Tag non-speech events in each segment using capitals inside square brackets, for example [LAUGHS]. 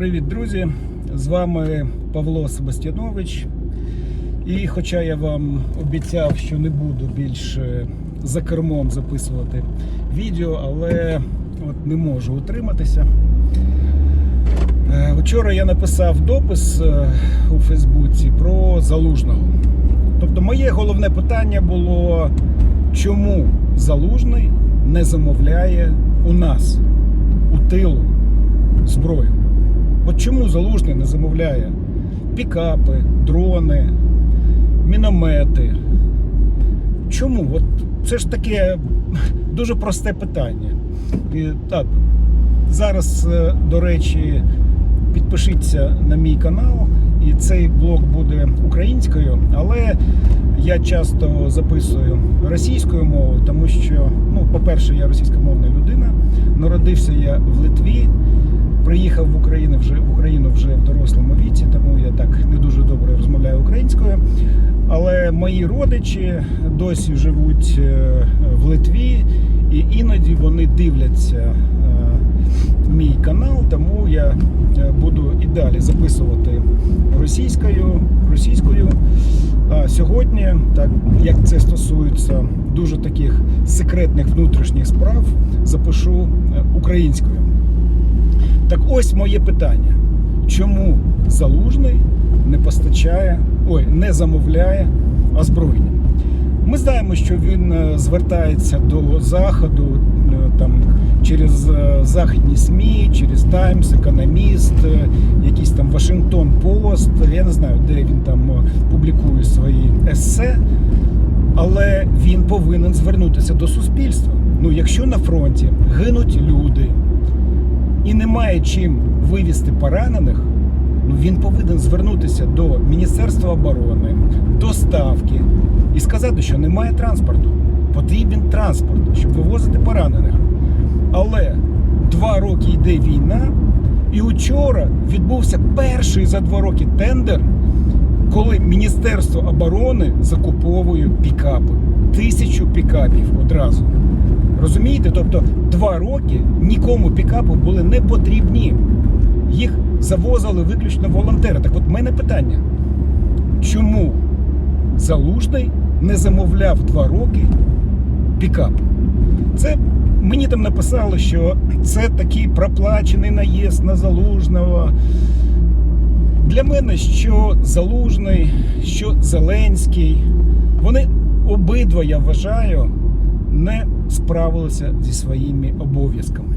Привіт, друзі! З вами Павло Себастьянович. І хоча я вам обіцяв, що не буду більше за кермом записувати відео, але от не можу утриматися. Е, Вчора я написав допис е, у Фейсбуці про залужного. Тобто, моє головне питання було, чому залужний не замовляє у нас у тилу зброю? От чому залужний не замовляє пікапи, дрони, міномети? Чому? От це ж таке дуже просте питання. І так, зараз, е, до речі, підпишіться на мій канал, і цей блог буде українською, але я часто записую російською мовою, тому що, ну, по-перше, я російськомовна людина. Народився я в Литві, приїхав в Україну вже в Україну вже в дорослому віці, тому я так не дуже добре розмовляю українською. Але мої родичі досі живуть е, в Литві, і іноді вони дивляться е, мій канал, тому я е, буду і далі записувати російською. російською. А сьогодні, так як це стосується дуже таких секретних внутрішніх справ, запишу українською. Так ось моє питання: чому залужний не постачає, ой, не замовляє озброєння? Ми знаємо, що він е, звертається до заходу е, там через е, західні СМІ, через Таймс, Економіст, якийсь там Вашингтон Пост. Я не знаю, де він там публікує свої есе, але він повинен звернутися до суспільства. Ну, якщо на фронті гинуть люди і немає чим вивізти поранених, ну він повинен звернутися до Міністерства оборони, до ставки і сказати, що немає транспорту. Потрібен транспорт, щоб вивозити поранених. Але два роки йде війна, і вчора відбувся перший за два роки тендер, коли Міністерство оборони закуповує пікапи. Тисячу пікапів одразу. Розумієте? Тобто два роки нікому пікапи були не потрібні. Їх завозили виключно волонтери. Так от в мене питання: чому залужний не замовляв два роки пікап? Це мені там написали, що це такий проплачений наїзд на залужного. Для мене що залужний, що Зеленський, вони обидва, я вважаю, не справилися зі своїми обов'язками.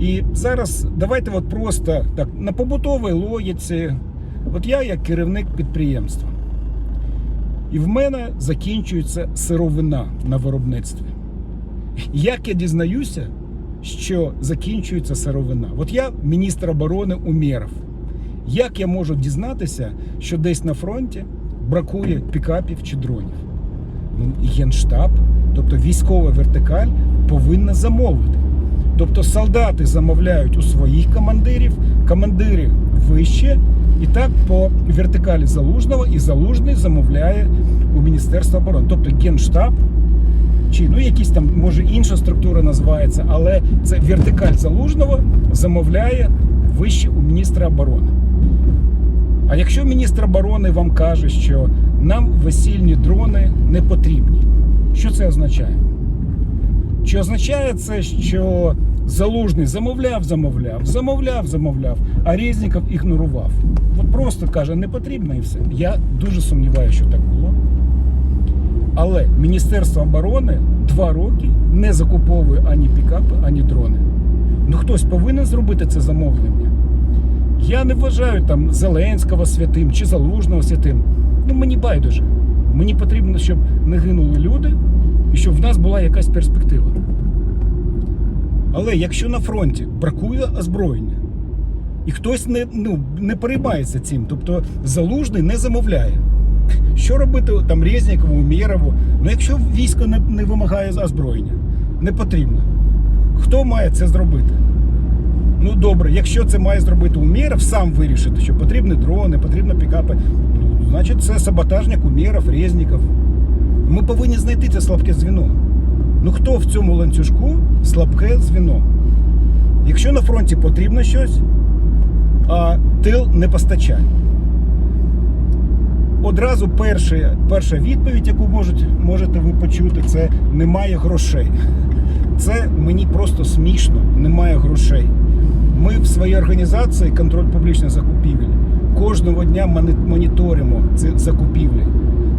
І зараз давайте от просто так на побутовій логіці. От я як керівник підприємства, і в мене закінчується сировина на виробництві. Як я дізнаюся, що закінчується сировина? От я міністр оборони Умєров. Як я можу дізнатися, що десь на фронті бракує пікапів чи дронів? Ну, Генштаб, тобто військова вертикаль, повинна замовити. Тобто солдати замовляють у своїх командирів, командири вище, і так по вертикалі залужного, і залужний замовляє у Міністерства оборони. Тобто Генштаб, чи ну якісь там, може інша структура називається, але це вертикаль залужного замовляє вище у міністра оборони. А якщо міністр оборони вам каже, що нам весільні дрони не потрібні, що це означає? Чи означає це, що залужний замовляв, замовляв, замовляв, замовляв, а Резніков ігнорував? От просто каже, не потрібно і все. Я дуже сумніваюся, що так було. Але Міністерство оборони два роки не закуповує ані пікапи, ані дрони. Ну хтось повинен зробити це замовлення. Я не вважаю там Зеленського святим чи Залужного святим. Ну мені байдуже. Мені потрібно, щоб не гинули люди і щоб в нас була якась перспектива. Але якщо на фронті бракує озброєння, і хтось не, ну, не переймається цим, тобто залужний не замовляє. Що робити там Резнікову, Умєрову? Ну якщо військо не, не вимагає озброєння, не потрібно. Хто має це зробити? Ну добре, якщо це має зробити Умєров, сам вирішити, що потрібні дрони, потрібні пікапи, ну, значить це саботажник Умєров, Резніков. Ми повинні знайти це слабке звіно. Ну хто в цьому ланцюжку слабке звіно? Якщо на фронті потрібно щось, а тил не постачає. Одразу перша, перша відповідь, яку можуть, можете ви почути, це немає грошей. Це мені просто смішно, немає грошей. Ми в своїй організації контроль публічних закупівель кожного дня моніторимо ці закупівлі.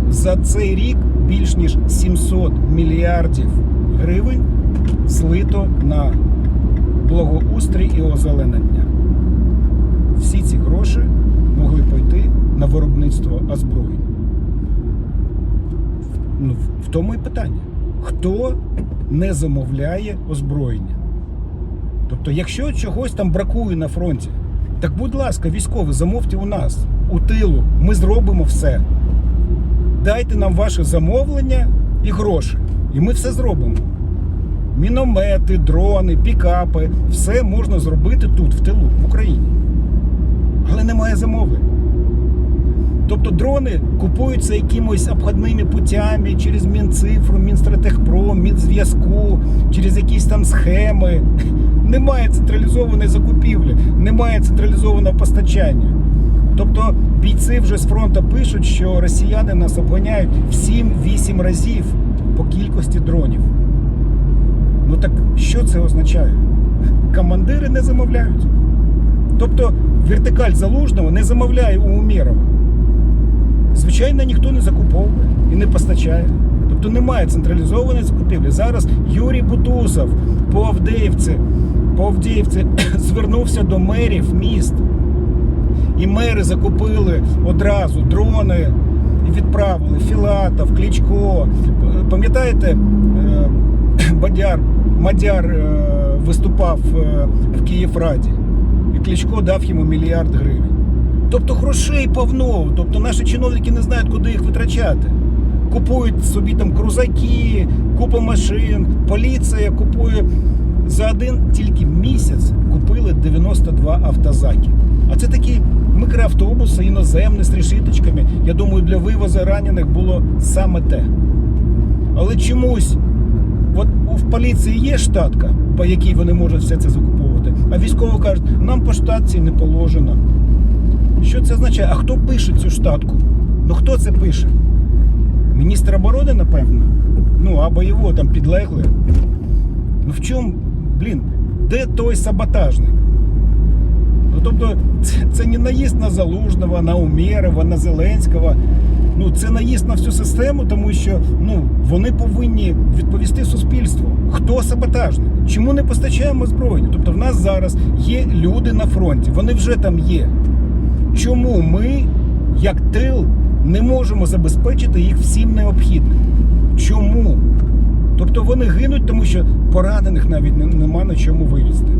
За цей рік більш ніж 700 мільярдів гривень злито на благоустрій і озеленення. Всі ці гроші могли пойти на виробництво озброєнь. Ну, в- тому і питання. Хто не замовляє озброєння? Тобто, якщо чогось там бракує на фронті, так будь ласка, військові, замовте у нас, у тилу, ми зробимо все. Дайте нам ваше замовлення і гроші. І ми все зробимо. Міномети, дрони, пікапи, все можна зробити тут, в тилу, в Україні. Але немає замовлень. Тобто дрони купуються якимось обходними путями через Мінцифру, Мінстратехпром, Мінзв'язку, через якісь там схеми. [LAUGHS] Немає централізованої закупівлі, немає централізованого постачання. Тобто бійці вже з фронту пишуть, що росіяни нас обганяють в 7-8 разів по кількості дронів. Ну так що це означає? Командири не замовляють. Тобто вертикаль залужного не замовляє у Умєрова. Звичайно, ніхто не закуповує і не постачає. Тобто немає централізованої закупівлі. Зараз Юрій Бутусов по Авдіївці, по Авдіївці [COUGHS] звернувся до мерів міст. І мери закупили одразу дрони і відправили Філатов, Кличко. Пам'ятаєте, е, [COUGHS] Бадяр, Мадяр е, виступав е, в Київраді, і Кличко дав йому мільярд гривень. Тобто грошей повно, тобто наші чиновники не знають, куди їх витрачати. Купують собі там крузаки, купу машин, поліція купує за один тільки місяць купили 92 автозаки. А це такі мікроавтобуси іноземні з решіточками. Я думаю, для вивозу ранених було саме те. Але чомусь, от в поліції є штатка, по якій вони можуть все це закуповувати, а військово кажуть, нам по штатці не положено. Що це означає? А хто пише цю штатку? Ну хто це пише? Міністр оборони, напевно. Ну, або його там підлегли. Ну в чому, блін, де той саботажник? Ну, тобто, це, це не наїзд на Залужного, на Умєрова, на Зеленського. Ну, це наїзд на всю систему, тому що ну, вони повинні відповісти суспільству. Хто саботажник? Чому не постачаємо зброю? Тобто в нас зараз є люди на фронті, вони вже там є. Чому ми, як тил, не можемо забезпечити їх всім необхідним? Чому? Тобто вони гинуть, тому що поранених навіть нема на чому вивезти.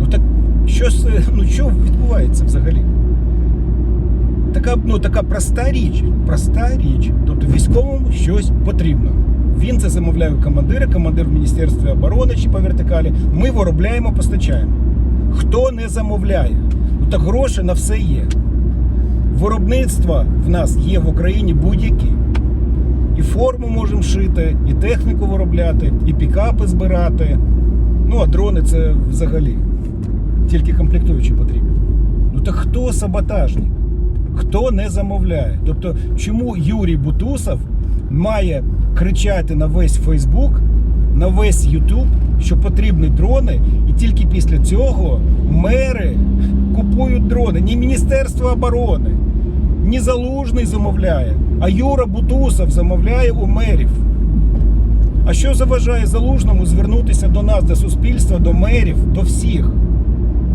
Ну так що, ну, що відбувається взагалі? Така, ну, така проста річ. Проста річ. Тобто військовому щось потрібно. Він це замовляє у командира, командир в Міністерстві оборони чи по вертикалі. Ми виробляємо, постачаємо. Хто не замовляє? Ну так гроші на все є. Виробництва в нас є в Україні будь-які. І форму можемо шити, і техніку виробляти, і пікапи збирати. Ну, а дрони це взагалі. Тільки комплектуючі потрібні. Ну так хто саботажник? Хто не замовляє? Тобто, чому Юрій Бутусов має кричати на весь Фейсбук, на весь Ютуб, що потрібні дрони, і тільки після цього мери купують дрони. Ні Міністерство оборони, ні Залужний замовляє, а Юра Бутусов замовляє у мерів. А що заважає залужному звернутися до нас, до суспільства, до мерів, до всіх?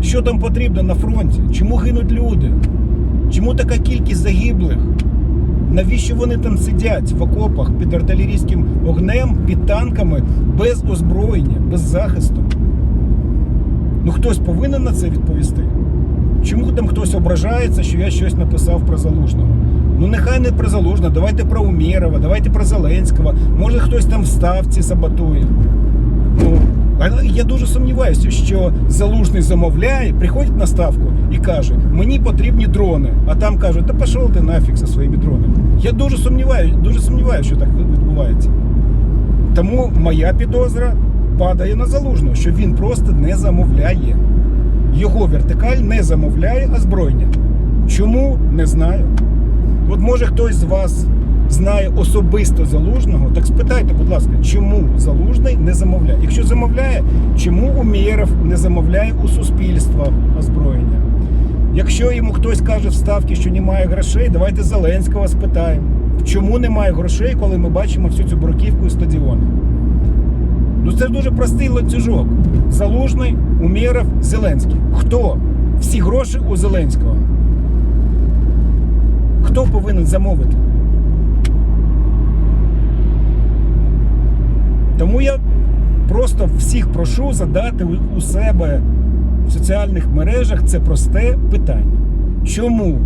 Що там потрібно на фронті? Чому гинуть люди? Чому така кількість загиблих? Навіщо вони там сидять в окопах під артилерійським огнем, під танками, без озброєння, без захисту? Ну хтось повинен на це відповісти. Чому там хтось ображається, що я щось написав про залужного? Ну нехай не про залужного, давайте про Умєрова, давайте про Зеленського. Може хтось там в ставці саботує. Ну, але я дуже сумніваюся, що залужний замовляє, приходить на ставку і каже: мені потрібні дрони. А там кажуть, та пішов ти нафіг зі своїми дронами. Я дуже сумніваюся, дуже сумніваюся, що так відбувається. Тому моя підозра падає на залужного, що він просто не замовляє. його вертикаль не замовляє озброєння. Чому? Не знаю. От може хтось з вас знає особисто залужного, так спитайте, будь ласка, чому залужний не замовляє? Якщо замовляє, чому Умєров не замовляє у суспільства озброєння? Якщо йому хтось каже в ставки, що немає грошей, давайте Зеленського спитаємо. Чому немає грошей, коли ми бачимо всю цю бруківку і стадіони? Ну це дуже простий ланцюжок. Залужний, Умєров, Зеленський. Хто? Всі гроші у Зеленського. Хто повинен замовити? Тому я просто всіх прошу задати у- себе в соціальних мережах це просте питання. Чому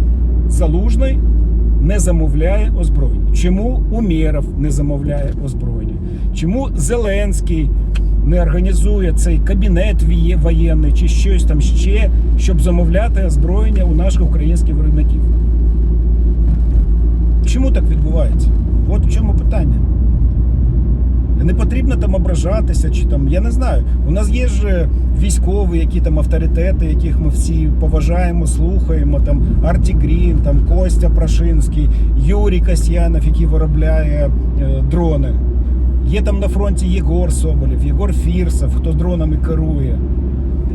Залужний не замовляє озброєння? Чому Умєров не замовляє озброєння? Чому Зеленський не організує цей кабінет воєнний чи щось там ще, щоб замовляти озброєння у наших українських виробників? Чому так відбувається? От в чому питання. Не потрібно там ображатися, чи там, я не знаю. У нас є ж е, військові, які там авторитети, яких ми всі поважаємо, слухаємо. Там Арті Грін, там Костя Прошинський, Юрій Касьянов, який виробляє е, дрони. Є там на фронті Єгор Соболєв, Єгор Фірсов, хто дронами керує.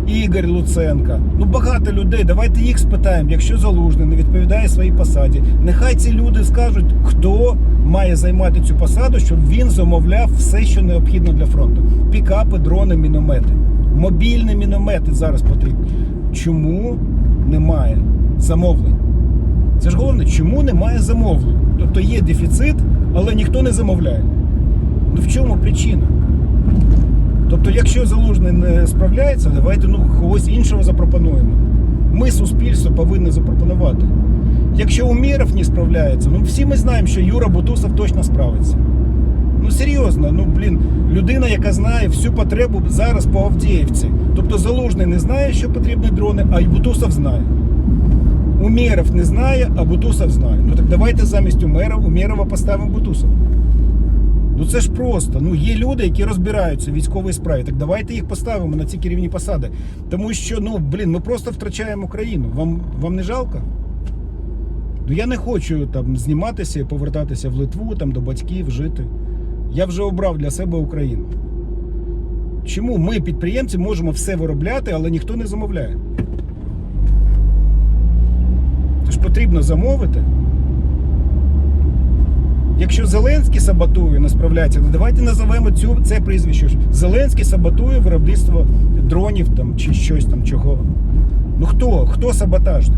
Ігор Луценка. Ну багато людей. Давайте їх спитаємо. Якщо залужний не відповідає своїй посаді, нехай ці люди скажуть, хто має займати цю посаду, щоб він замовляв все, що необхідно для фронту: пікапи, дрони, міномети, мобільні міномети зараз потрібні. Чому немає замовлень? Це ж головне, чому немає замовлень? Тобто є дефіцит, але ніхто не замовляє. Ну в чому причина? Тобто, якщо залужний не справляється, давайте ну когось іншого запропонуємо. Ми суспільство повинні запропонувати. Якщо Умєров не справляється, ну всі ми знаємо, що Юра Бутусов точно справиться. Ну серйозно, ну блін, людина, яка знає всю потребу зараз по Авдіївці. Тобто Залужний не знає, що потрібні дрони, а й Бутусов знає. Умєров не знає, а Бутусов знає. Ну так давайте замість Умера, Умєрова поставимо Бутусова. Ну це ж просто. Ну є люди, які розбираються в військовій справі. Так давайте їх поставимо на ці керівні посади. Тому що, ну блін, ми просто втрачаємо країну. Вам, вам не жалко? Ну я не хочу там зніматися повертатися в Литву, там до батьків, жити. Я вже обрав для себе Україну. Чому ми, підприємці, можемо все виробляти, але ніхто не замовляє? Це ж потрібно замовити. Якщо Зеленський саботує, не справляється, то давайте називаємо цю, це прізвище. Зеленський саботує виробництво дронів там, чи щось там чого. Ну хто? Хто саботаж?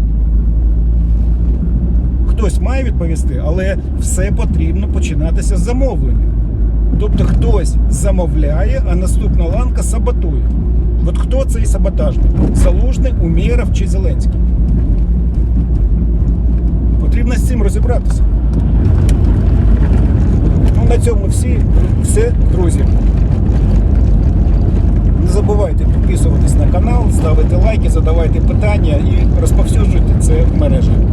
Хтось має відповісти, але все потрібно починатися з замовлення. Тобто хтось замовляє, а наступна ланка саботує. От хто цей саботажник? Залужний, Умєров чи Зеленський? Потрібно з цим розібратися. На цьому всі, все, друзі. Не забувайте підписуватись на канал, ставити лайки, задавайте питання і розповсюджуйте це в мережі.